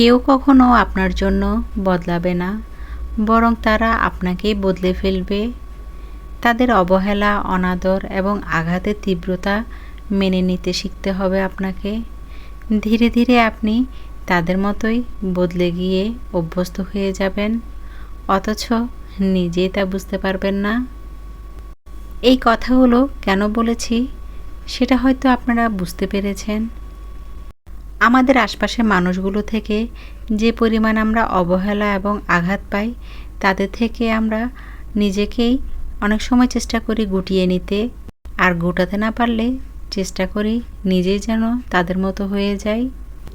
কেউ কখনো আপনার জন্য বদলাবে না, বরং তারা আপনাকেই বদলে ফেলবে। তাদের অবহেলা, অনাদর এবং আঘাতের তীব্রতা মেনে নিতে শিখতে হবে আপনাকে। ধীরে ধীরে আপনি তাদের মতোই বদলে গিয়ে অভ্যস্ত হয়ে যাবেন, অথচ নিজেই তা বুঝতে পারবেন না। এই কথাগুলো কেন বলেছি, সেটা হয়তো আপনারা বুঝতে পেরেছেন। আমাদের আশপাশের মানুষগুলো থেকে যে পরিমাণ আমরা অবহেলা এবং আঘাত পাই, তাদের থেকে আমরা নিজেকেই অনেক সময় চেষ্টা করি গুটিয়ে নিতে। আর গোটাতে না পারলে চেষ্টা করি নিজেই যেন তাদের মতো হয়ে যাই।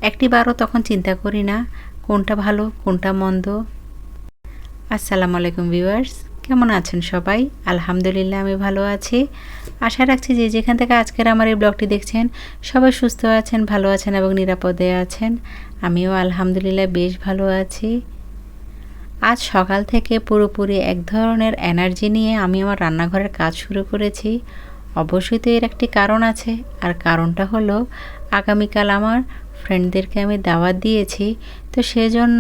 একটিবারও তখন চিন্তা করি না কোনটা ভালো, কোনটা মন্দ। আসসালামু আলাইকুম ভিউয়ার্স। কেমন আছেন সবাই? আলহামদুলিল্লাহ, আমি ভালো আছি। আশা রাখছি যে যেখান থেকে আজকের আমার এই ব্লগটি দেখছেন, সবাই সুস্থ আছেন, ভালো আছেন এবং নিরাপদে আছেন। আমিও আলহামদুলিল্লাহ বেশ ভালো আছি। আজ সকাল থেকে পুরোপুরি এক ধরনের এনার্জি নিয়ে আমি আমার রান্নাঘরের কাজ শুরু করেছি। অবশ্যই তো এর একটি কারণ আছে। আর কারণটা হলো, আগামীকাল আমার ফ্রেন্ডদেরকে আমি দাওয়াত দিয়েছি। তো সেজন্য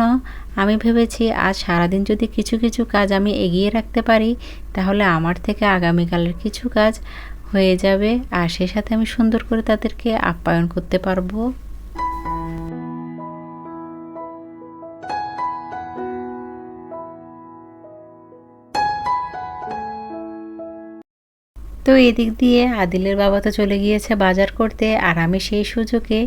আমি ভেবেছি আজ সারাদিন যদি কিছু কিছু কাজ আমি এগিয়ে রাখতে পারি, তাহলে আমার থেকে আগামীকালের কিছু কাজ হয়ে যাবে আর সে সাথে আমি সুন্দর করে তাদেরকে আপ্যায়ন করতে পারব। তো এদিক দিয়ে আদিলের বাবা তো চলে গিয়েছে বাজার করতে, আর আমি সেই সুযোগে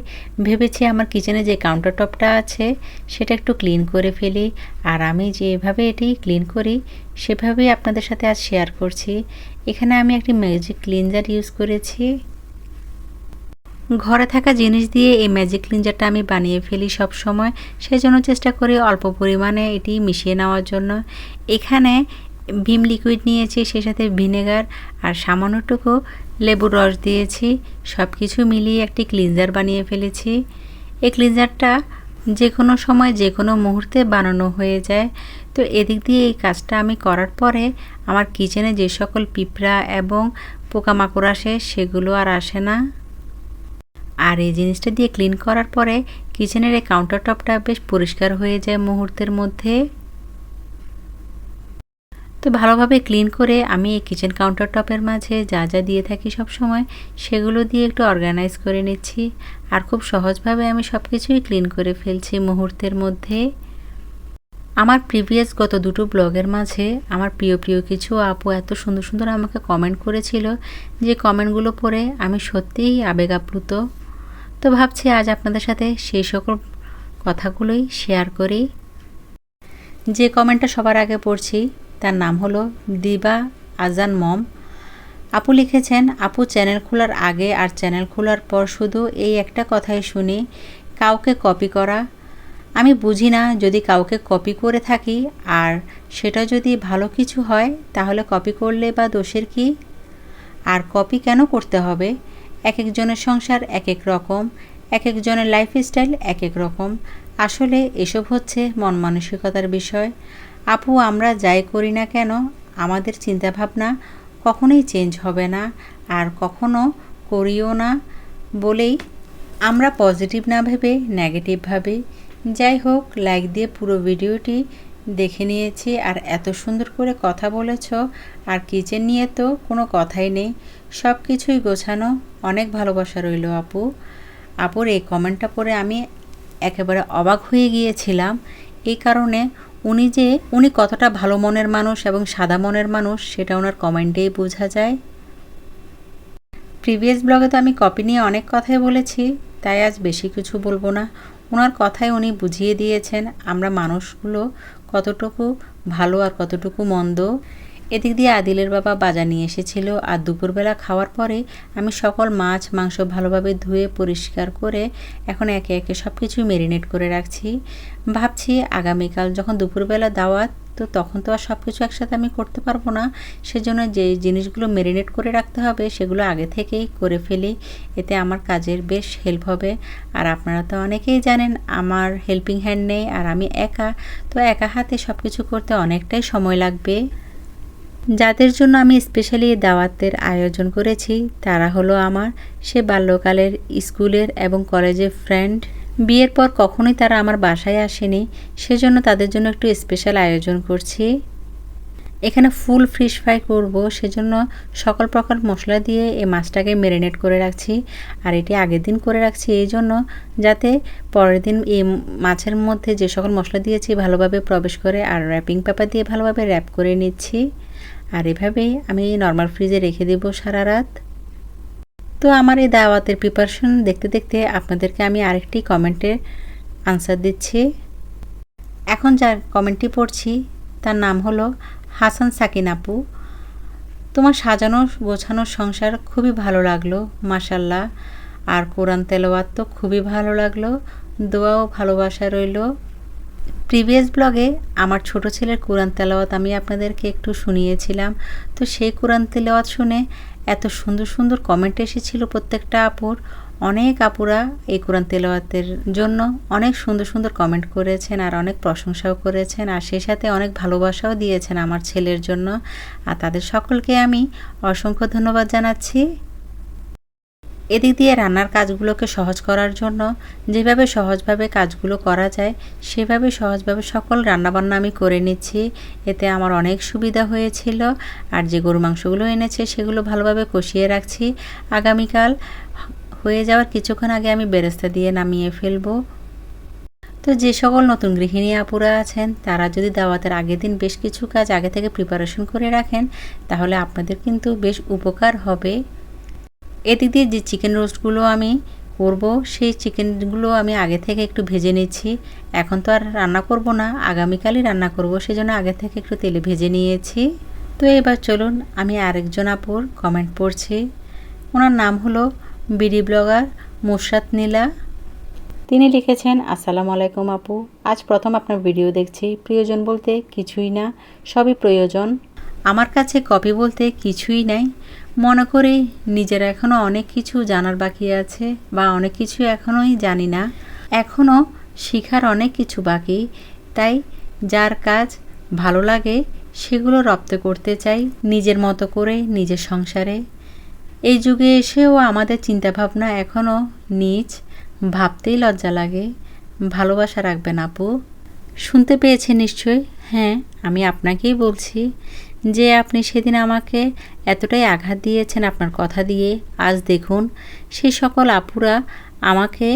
ভেবেছি আমার কিচেনে যে কাউন্টার টপটা আছে সেটা একটু ক্লিন করে ফেলি। আর আমি যেভাবে এটি ক্লিন করি, সেভাবেই আপনাদের সাথে আজ শেয়ার করছি। এখানে আমি একটি ম্যাজিক ক্লিনজার ইউজ করেছি। ঘরে থাকা জিনিস দিয়ে এই ম্যাজিক ক্লিনজারটা আমি বানিয়ে ফেলি সব সময় সেই জন্য চেষ্টা করি অল্প পরিমাণে এটি মিশিয়ে নেওয়ার জন্য। এখানে ভিম লিকুইড নিয়েছি সেই সাথে ভিনেগার আর সামান্যটুকু লেবুর রস দিয়েছি সব কিছু মিলিয়ে একটি ক্লিনজার বানিয়ে ফেলেছি। এই ক্লিনজারটা যে কোনো সময় যে কোনো মুহূর্তে বানানো হয়ে যায়। তো এদিক দিয়ে এই কাজটা আমি করার পরে আমার কিচেনে যে সকল পিঁপড়া এবং পোকামাকড় আসে, সেগুলো আর আসে না। আর এই জিনিসটা দিয়ে ক্লিন করার পরে কিচেনের এই কাউন্টার টপটা বেশ পরিষ্কার হয়ে যায় মুহূর্তের মধ্যে। তো ভালোভাবে ক্লিন করে আমি এই কিচেন কাউন্টার টপের মাঝে যা যা দিয়ে থাকি সব সময়, সেগুলো দিয়ে একটু অর্গানাইজ করে নিচ্ছি। আর খুব সহজভাবে আমি সব কিছুই ক্লিন করে ফেলছি মুহূর্তের মধ্যে। আমার প্রিভিয়াস গত দুটো ব্লগের মাঝে আমার প্রিয় প্রিয় কিছু আপু এত সুন্দর সুন্দর আমাকে কমেন্ট করেছিল যে কমেন্টগুলো পড়ে আমি সত্যিই আবেগ আপ্লুত তো ভাবছি আজ আপনাদের সাথে সেই সকল কথাগুলোই শেয়ার করি। যে কমেন্টটা সবার আগে পড়ছি তার নাম হলো দিবা আজান মম। আপু লিখেছেন, আপু, চ্যানেল খোলার আগে আর চ্যানেল খোলার পর শুধু এই একটা কথাই শুনি, কাউকে কপি করা। আমি বুঝি না যদি কাউকে কপি করে থাকি, আর সেটা যদি ভালো কিছু হয়, তাহলে কপি করলে বা দোষের কি? আর কপি কেন করতে হবে? এক একজনের সংসার এক এক রকম এক একজনের লাইফস্টাইল এক এক রকম। আসলে এসব হচ্ছে মন মানসিকতার বিষয়। আপু, আমরা যাই করি না কেন? আমাদের চিন্তাভাবনা কখনোই চেঞ্জ হবে না, আর কখনো করিও না বলেই আমরা পজিটিভ না ভেবে নেগেটিভ ভাবে। যাই হোক লাইক দিয়ে পুরো ভিডিওটি দেখে নিয়েছি, আর এত সুন্দর করে কথা বলেছ, আর কিচেন নিয়ে তো কোনো কথাই নেই। সব কিছুই গোছানো, অনেক ভালোবাসা রইল আপু। আপুর এই কমেন্টটা পরে আমি একেবারে অবাক হয়ে গিয়েছিলাম। এই কারণে উনি যে, উনি কতটা ভালো মনের মানুষ এবং সাদা মনের মানুষ, সেটা ওনার কমেন্টেই বোঝা যায়। প্রিভিয়াস ব্লগে তো আমি কপি নিয়ে অনেক কথাই বলেছি, তাই আজ বেশি কিছু বলব না। ওনার কথাই উনি বুঝিয়ে দিয়েছেন, আমরা মানুষগুলো কতটুকু ভালো আর কতটুকু মন্দ। এদিক দিয়ে আদিলের বাবা বাজার নিয়ে এসেছিল আর দুপুরবেলা খাওয়ার পরে আমি সকল মাছ, মাংস ভালোভাবে ধুয়ে পরিষ্কার করে এখন একে একে সব কিছুই ম্যারিনেট করে রাখছি। ভাবছি আগামীকাল যখন দুপুরবেলা দাওয়াত, তো তখন তো আর সব কিছু একসাথে আমি করতে পারব না। সেজন্য যে জিনিসগুলো ম্যারিনেট করে রাখতে হবে, সেগুলো আগে থেকেই করে ফেলি। এতে আমার কাজের বেশ হেল্প হবে। আর আপনারা তো অনেকেই জানেন, আমার হেল্পিং হ্যান্ড নেই আর আমি একা। তো একা হাতে সব কিছু করতে অনেকটাই সময় লাগবে। যাদের জন্য আমি স্পেশালি দাওয়াতের আয়োজন করেছি, তারা হলো আমার, সে বাল্যকালের স্কুলের এবং কলেজের ফ্রেন্ড বিয়ের পর কখনোই তারা আমার বাসায় আসেনি, সেজন্য তাদের জন্য একটু স্পেশাল আয়োজন করছি। এখানে ফুল ফিশ ফ্রাই করব, সেজন্য সকল প্রকার মশলা দিয়ে এই মাছটাকে ম্যারিনেট করে রাখছি, আর এটি আগের দিন করে রাখছি এই জন্য, যাতে পরের দিন এই মাছের মধ্যে যে সকল মশলা দিয়েছি ভালোভাবে প্রবেশ করে, আর র্যাপিং পেপার দিয়ে ভালোভাবে র্যাপ করে নিচ্ছি। আর এভাবেই আমি নর্মাল ফ্রিজে রেখে দেব সারা রাত। তো আমার এই দাওয়াতের প্রিপারেশন দেখতে দেখতে আপনাদেরকে আমি আরেকটি কমেন্টের আনসার দিচ্ছি। এখন যার কমেন্টটি পড়ছি, তার নাম হলো হাসান সাকিন আপু। তোমার সাজানো, গোছানো সংসার খুবই ভালো লাগল মাসাল্লাহ আর কোরআন তেলাওয়াত তো খুবই ভালো লাগল, দোয়াও ভালোবাসা রইল। প্রিভিয়াস ব্লগে আমার ছোট ছেলের কোরআন তেলাওয়াত আমি আপনাদেরকে একটু শুনিয়েছিলাম। তো সেই কোরআন তেলাওয়াত শুনে এত সুন্দর সুন্দর কমেন্ট এসেছিল প্রত্যেকটা আপুর। অনেক আপুরা এই কোরআন তেলাওয়াতের জন্য অনেক সুন্দর সুন্দর কমেন্ট করেছেন আর অনেক প্রশংসাও করেছেন আর সেই সাথে অনেক ভালোবাসাও দিয়েছেন আমার ছেলের জন্য। আর তাদের সকলকে আমি অসংখ্য ধন্যবাদ জানাচ্ছি। এদিক দিয়ে রান্নার কাজগুলোকে সহজ করার জন্য যেভাবে সহজভাবে কাজগুলো করা যায়, সেভাবে সহজভাবে সকল রান্নাবান্না আমি করে নিচ্ছি। এতে আমার অনেক সুবিধা হয়েছিল আর যে গরু মাংসগুলো এনেছে সেগুলো ভালোভাবে কষিয়ে রাখছি। আগামীকাল হয়ে যাওয়ার কিছুক্ষণ আগে আমি বেরেস্তা দিয়ে নামিয়ে ফেলব। তো যে সকল নতুন গৃহিণী আপুরা আছেন, তারা যদি দাওয়াতের আগের দিন বেশ কিছু কাজ আগে থেকে প্রিপারেশন করে রাখেন, তাহলে আপনাদের কিন্তু বেশ উপকার হবে। এদিক দিয়ে যে চিকেন রোস্টগুলো আমি করব, সেই চিকেনগুলো আমি আগে থেকে একটু ভেজে নিচ্ছি। এখন তো আর রান্না করব না, আগামীকালই রান্না করব, সেজন্য আগে থেকে একটু তেলে ভেজে নিয়েছি। তো এবার চলুন, আমি আরেকজন আপুর কমেন্ট পড়ছি। ওনার নাম হলো বিডি ব্লগার মুশরাত নীলা। তিনি লিখেছেন, আসসালামু আলাইকুম আপু, আজ প্রথম আপনার ভিডিও দেখছি। প্রিয়জন বলতে কিছুই না, সবই প্রয়োজন। আমার কাছে কপি বলতে কিছুই নাই। মনে করি নিজের এখনও অনেক কিছু জানার বাকি আছে বা অনেক কিছু এখনোই জানি না। এখনও শিখার অনেক কিছু বাকি। তাই যার কাজ ভালো লাগে, সেগুলো রপ্ত করতে চাই নিজের মতো করে নিজের সংসারে। এই যুগে এসেও আমাদের চিন্তাভাবনা এখনও নিজ ভাবতেই লজ্জা লাগে। ভালোবাসা রাখবেন আপু। শুনতে পেয়েছে নিশ্চয় হ্যাঁ আমি আপনাকেই বলছি। যে আপনি সেদিন আমাকে এতটাই আঘাত দিয়েছেন আপনার কথা দিয়ে, আজ দেখুন সেই সকল আপুরা আমাকে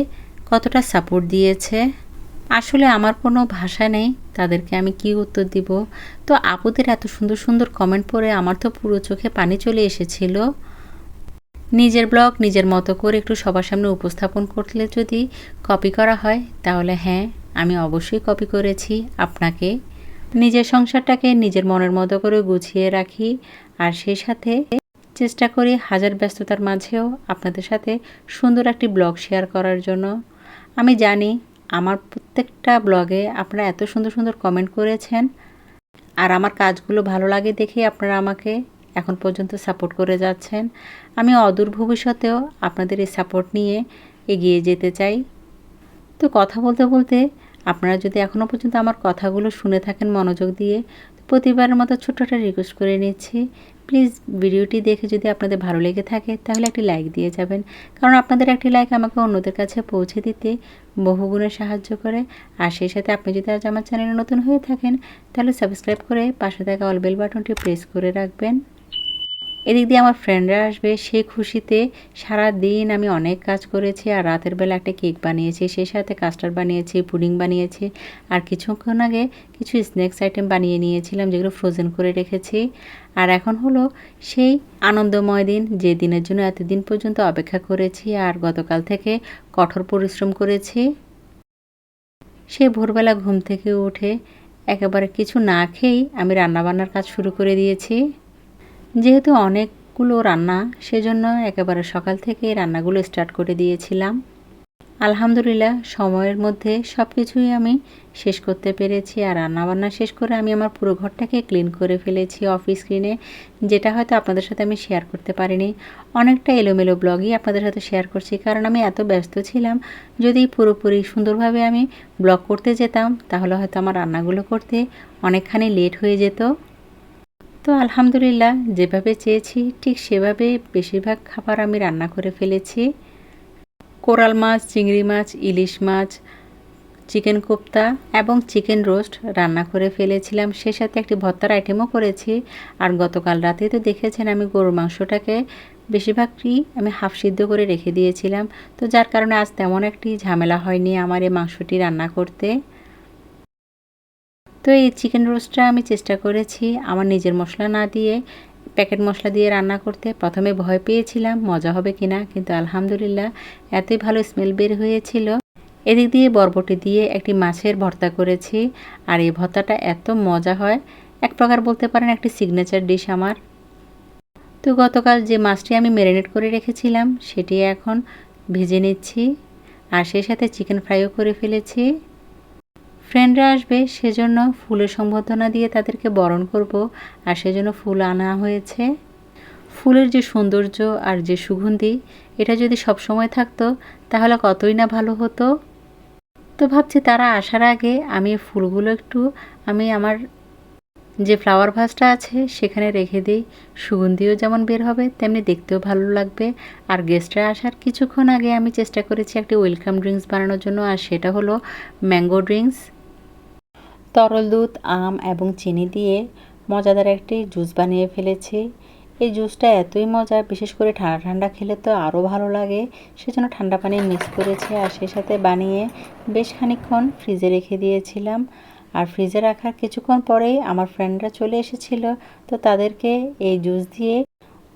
কতটা সাপোর্ট দিয়েছে। আসলে আমার কোনো ভাষা নেই, তাদেরকে আমি কি উত্তর দিব? তো আপুদের এত সুন্দর সুন্দর কমেন্ট পড়ে আমার তো পুরো চোখে পানি চলে এসেছিল। নিজের ব্লগ নিজের মতো করে একটু সবার সামনে উপস্থাপন করলে যদি কপি করা হয়, তাহলে হ্যাঁ আমি অবশ্যই কপি করেছি আপনাকে। নিজের সংসারটাকে নিজের মনের মতো করে গুছিয়ে রাখি আর সেই সাথে চেষ্টা করি হাজার ব্যস্ততার মাঝেও আপনাদের সাথে সুন্দর একটি ব্লগ শেয়ার করার জন্য। আমি জানি আমার প্রত্যেকটা ব্লগে আপনারা এত সুন্দর সুন্দর কমেন্ট করেছেন আর আমার কাজগুলো ভালো লাগে দেখে আপনারা আমাকে এখন পর্যন্ত সাপোর্ট করে যাচ্ছেন। আমি অদূর ভবিষ্যতেও আপনাদের এই সাপোর্ট নিয়ে এগিয়ে যেতে চাই। তো কথা বলতে বলতে আপনারা যদি এখনও পর্যন্ত আমার কথাগুলো শুনে থাকেন মনোযোগ দিয়ে, প্রতিবারের মতো ছোট্ট একটা রিকোয়েস্ট করে নিচ্ছি। প্লিজ ভিডিওটি দেখে যদি আপনাদের ভালো লেগে থাকে, তাহলে একটি লাইক দিয়ে যাবেন। কারণ আপনাদের একটি লাইক আমাকে অন্যদের কাছে পৌঁছে দিতে বহুগুণে সাহায্য করে। আর সেই সাথে আপনি যদি আজ আমার চ্যানেলে নতুন হয়ে থাকেন, তাহলে সাবস্ক্রাইব করে পাশে থাকা অল বেল বাটনটি প্রেস করে রাখবেন। এদিক দিয়ে আমার ফ্রেন্ডরা আসবে। সে খুশিতে সারা দিন আমি অনেক কাজ করেছি আর রাতের বেলা একটা কেক বানিয়েছি সেই সাথে কাস্টার্ড বানিয়েছি, পুডিং বানিয়েছি আর কিছুক্ষণ আগে কিছু স্ন্যাক্স আইটেম বানিয়ে নিয়েছিলাম যেগুলো ফ্রোজেন করে রেখেছি। আর এখন হলো সেই আনন্দময় দিন, যে দিনের জন্য এতদিন পর্যন্ত অপেক্ষা করেছি আর গতকাল থেকে কঠোর পরিশ্রম করেছি। সে ভোরবেলা ঘুম থেকে উঠে একেবারে কিছু না খেয়েই আমি রান্নাবান্নার কাজ শুরু করে দিয়েছি। যেহেতু অনেকগুলো রান্না, সেজন্য একেবারে সকাল থেকে রান্নাগুলো স্টার্ট করে দিয়েছিলাম। আলহামদুলিল্লাহ, সময়ের মধ্যে সব কিছুই আমি শেষ করতে পেরেছি আর রান্নাবান্না শেষ করে আমি আমার পুরো ঘরটাকে ক্লিন করে ফেলেছি অফিস স্ক্রিনে যেটা হয়তো আপনাদের সাথে আমি শেয়ার করতে পারিনি। অনেকটা এলোমেলো ব্লগই আপনাদের সাথে শেয়ার করছি, কারণ আমি এত ব্যস্ত ছিলাম, যদি পুরোপুরি সুন্দরভাবে আমি ব্লগ করতে যেতাম, তাহলে হয়তো আমার রান্নাগুলো করতে অনেকখানি লেট হয়ে যেত। তো আলহামদুলিল্লাহ, যেভাবে চেয়েছি ঠিক সেভাবে বেশিরভাগ খাবার আমি রান্না করে ফেলেছি। কোরাল মাছ, চিংড়ি মাছ, ইলিশ মাছ, চিকেন কোপ্তা এবং চিকেন রোস্ট রান্না করে ফেলেছিলাম। সে সাথে একটি ভর্তার আইটেমও করেছি। আর গতকাল রাতে তো দেখেছেন আমি গরুর মাংসটাকে বেশিরভাগটি আমি হাফ সিদ্ধ করে রেখে দিয়েছিলাম। তো যার কারণে আজ তেমন একটি ঝামেলা হয়নি আমার এই মাংসটি রান্না করতে। তো এই চিকেন রোস্টটা আমি চেষ্টা করেছি, আমার নিজের মশলা না দিয়ে প্যাকেট মশলা দিয়ে রান্না করতে। প্রথমে ভয় পেয়েছিলাম মজা হবে কিনা, কিন্তু আলহামদুলিল্লাহ এতই ভালো স্মেল বের হয়েছিল। এদিক দিয়ে বরবটি দিয়ে একটি মাছের ভর্তা করেছি, আর এই ভর্তাটা এত মজা হয়, এক প্রকার বলতে পারেন একটি সিগনেচার ডিশ আমার। তো গতকাল যে মাছটি আমি ম্যারিনেট করে রেখেছিলাম, সেটি এখন ভেজে নিচ্ছি, আর সেই সাথে চিকেন ফ্রাইও করে ফেলেছি। ফ্রেন্ডরা আসবে, সেজন্য ফুলের সম্বর্ধনা দিয়ে তাদেরকে বরণ করব। আর সেজন্য ফুল আনা হয়েছে। ফুলের যে সৌন্দর্য আর যে সুগন্ধি, এটা যদি সব সময় থাকতো, তাহলে কতই না ভালো হতো। তো ভাবছি তারা আসার আগে আমি ফুলগুলো একটু, আমি আমার যে ফ্লাওয়ার ভাসটা আছে, সেখানে রেখে দিই। সুগন্ধিও যেমন বের হবে, তেমনি দেখতেও ভালো লাগবে। আর গেস্টরা আসার কিছুক্ষণ আগে আমি চেষ্টা করেছি একটি ওয়েলকাম ড্রিঙ্কস বানানোর জন্য, আর সেটা হলো ম্যাঙ্গো ড্রিঙ্কস তরল দুধ আম এবং চিনি দিয়ে মজাদার একটি জুস বানিয়ে ফেলেছি। এই জুসটা এতই মজা বিশেষ করে ঠান্ডা ঠান্ডা খেলে তো আরও ভালো লাগে। সেজন্য ঠান্ডা পানি মিক্স করেছি আর সেই সাথে বানিয়ে বেশ খানিকক্ষণ ফ্রিজে রেখে দিয়েছিলাম। আর ফ্রিজে রাখার কিছুক্ষণ পরেই আমার ফ্রেন্ডরা চলে এসেছিল, তো তাদেরকে এই জুস দিয়ে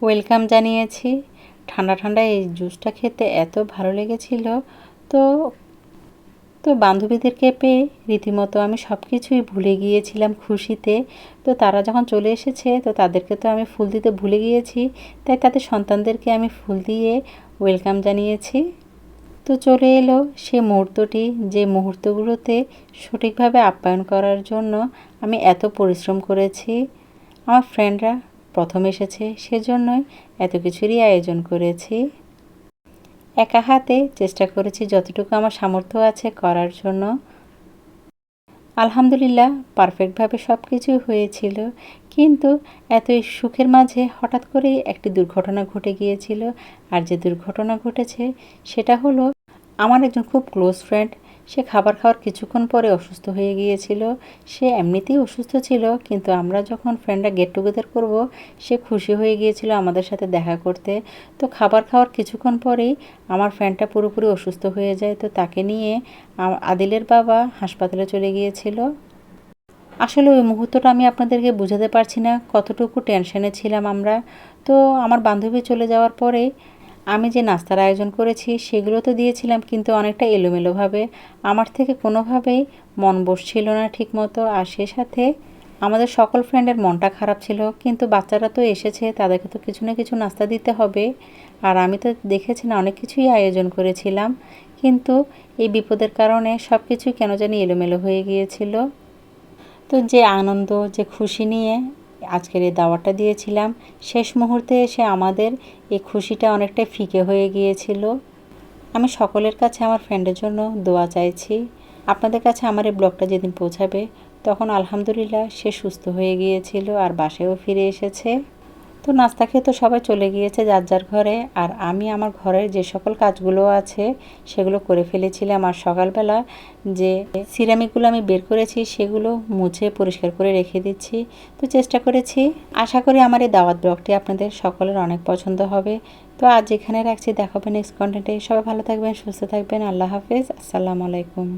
ওয়েলকাম জানিয়েছি। ঠান্ডা ঠান্ডা এই জুসটা খেতে এত ভালো লেগেছিল, তো তো বান্ধবীদেরকে পেয়ে রীতিমতো আমি সব কিছুই ভুলে গিয়েছিলাম খুশিতে। তো তারা যখন চলে এসেছে, তো তাদেরকে তো আমি ফুল দিতে ভুলে গিয়েছি। তাই তাদের সন্তানদেরকে আমি ফুল দিয়ে ওয়েলকাম জানিয়েছি। তো চলে এলো সে মুহূর্তটি, যে মুহূর্তগুলোতে সঠিকভাবে আপ্যায়ন করার জন্য আমি এত পরিশ্রম করেছি। আমার ফ্রেন্ডরা প্রথম এসেছে, সেজন্যই এত কিছুরই আয়োজন করেছি। একা হাতে চেষ্টা করেছি যতটুকু আমার সামর্থ্য আছে করার জন্য। আলহামদুলিল্লাহ পারফেক্টভাবে সব কিছু হয়েছিল। কিন্তু এতই সুখের মাঝে হঠাৎ করেই একটি দুর্ঘটনা ঘটে গিয়েছিল। আর যে দুর্ঘটনা ঘটেছে, সেটা হলো আমার একজন খুব ক্লোজ ফ্রেন্ড সে খাবার খাওয়ার কিছুক্ষণ পরে অসুস্থ হয়ে গিয়েছিল। সে এমনিতেই অসুস্থ ছিল, কিন্তু আমরা যখন ফ্রেন্ডরা গেট টুগেদার করব, সে খুশি হয়ে গিয়েছিল আমাদের সাথে দেখা করতে। তো খাবার খাওয়ার কিছুক্ষণ পরেই আমার ফ্রেন্ডটা পুরোপুরি অসুস্থ হয়ে যায়। তো তাকে নিয়ে আদিলের বাবা হাসপাতালে চলে গিয়েছিল। আসলে ওই মুহূর্তটা আমি আপনাদেরকে বুঝাতে পারছি না, কতটুকু টেনশনে ছিলাম আমরা। তো আমার বান্ধবী চলে যাওয়ার পরে আমি যে নাস্তার আয়োজন করেছি সেগুলো তো দিয়েছিলাম কিন্তু অনেকটা এলোমেলোভাবে। আমার থেকে কোনোভাবেই মন বসছিল না ঠিকমতো। আর সে সাথে আমাদের সকল ফ্রেন্ডের মনটা খারাপ ছিল। কিন্তু বাচ্চারা তো এসেছে, তাদেরকে তো কিছু না কিছু নাস্তা দিতে হবে। আর আমি তো দেখেছি না, অনেক কিছুই আয়োজন করেছিলাম। কিন্তু এই বিপদের কারণে সব কিছুই কেন জানি এলোমেলো হয়ে গিয়েছিল। তো যে আনন্দ, যে খুশি নিয়ে আজকের এই দাওয়াটা দিয়েছিলাম। শেষ মুহূর্তে এসে আমাদের এই খুশিটা অনেকটাই ফিকে হয়ে গিয়েছিল। আমি সকলের কাছে আমার ফ্রেন্ডের জন্য দোয়া চাইছি। আপনাদের কাছে আমার এই ব্লগটা যেদিন পৌঁছাবে, তখন আলহামদুলিল্লাহ সে সুস্থ হয়ে গিয়েছিল আর বাসেও ফিরে এসেছে। তো নাস্তা খেয়ে তো সবাই চলে গিয়েছে যার যার ঘরে। আর আমি আমার ঘরের যে সকল কাজগুলো আছে, সেগুলো করে ফেলেছিলাম। আর সকালবেলা যে সিরামিকগুলো আমি বের করেছি, সেগুলো মুছে পরিষ্কার করে রেখে দিচ্ছি। তো চেষ্টা করেছি। আশা করি আমার এই দাওয়াত ব্লগটি আপনাদের সকলের অনেক পছন্দ হবে। তো আজ এখানে রাখছি। দেখাবেন নেক্সট কন্টেন্টে সবাই ভালো থাকবেন, সুস্থ থাকবেন। আল্লাহ হাফেজ। আসসালামু আলাইকুম।